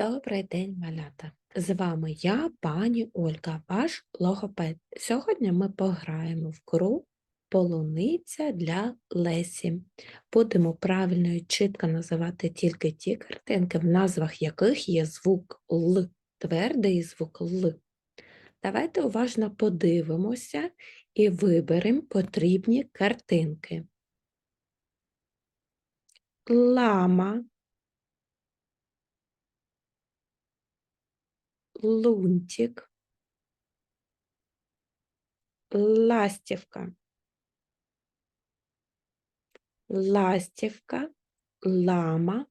Добрий день, малята! З вами я, пані Ольга, ваш логопед. Сьогодні ми пограємо в гру Полуниця для Лесі. Будемо правильно і чітко називати тільки ті картинки, в назвах яких є звук Л, твердий звук Л. Давайте уважно подивимося і виберемо потрібні картинки. Лама. Лунтик, ластівка, ластівка, лама,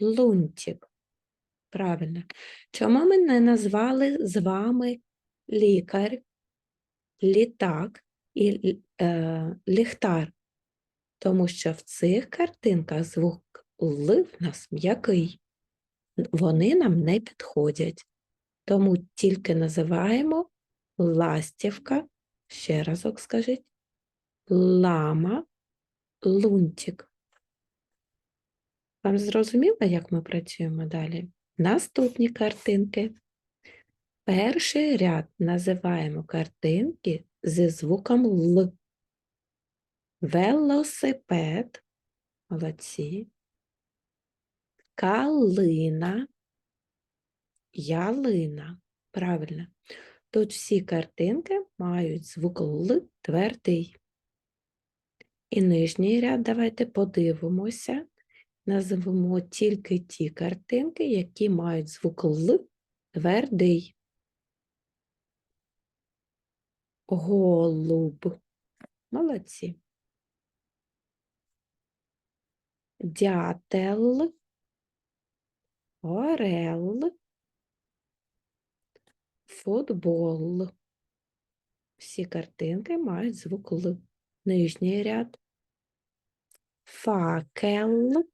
лунтик. Правильно. Чому ми не назвали з вами лікар, літак і е, ліхтар? Тому що в цих картинках звук Л в нас м'який. Вони нам не підходять. Тому тільки називаємо ластівка, ще разок скажіть, лама, лунтик. Вам зрозуміло, як ми працюємо далі? Наступні картинки. Перший ряд називаємо картинки зі звуком Л. Велосипед, молодці, калина, ялина. Правильно. Тут всі картинки мають звук Л твердий. І нижній ряд давайте подивимося. Назвемо тільки ті картинки, які мають звук Л твердий. Голуб. Молодці. Дятел. Орел футбол. Всі картинки мають звук Л. Нижній ряд. Факел,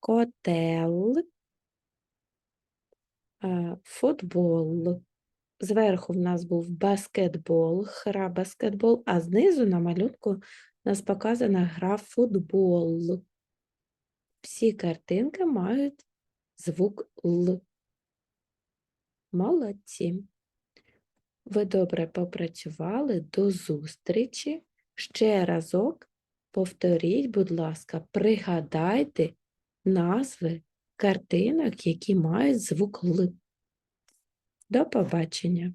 котел, футбол. Зверху в нас був баскетбол, гра баскетбол, а знизу на малюнку нас показана гра футбол. Всі картинки мають звук Л. Молодці. Ви добре попрацювали. До зустрічі. Ще разок повторіть, будь ласка, пригадайте назви картинок, які мають звук Л. До побачення!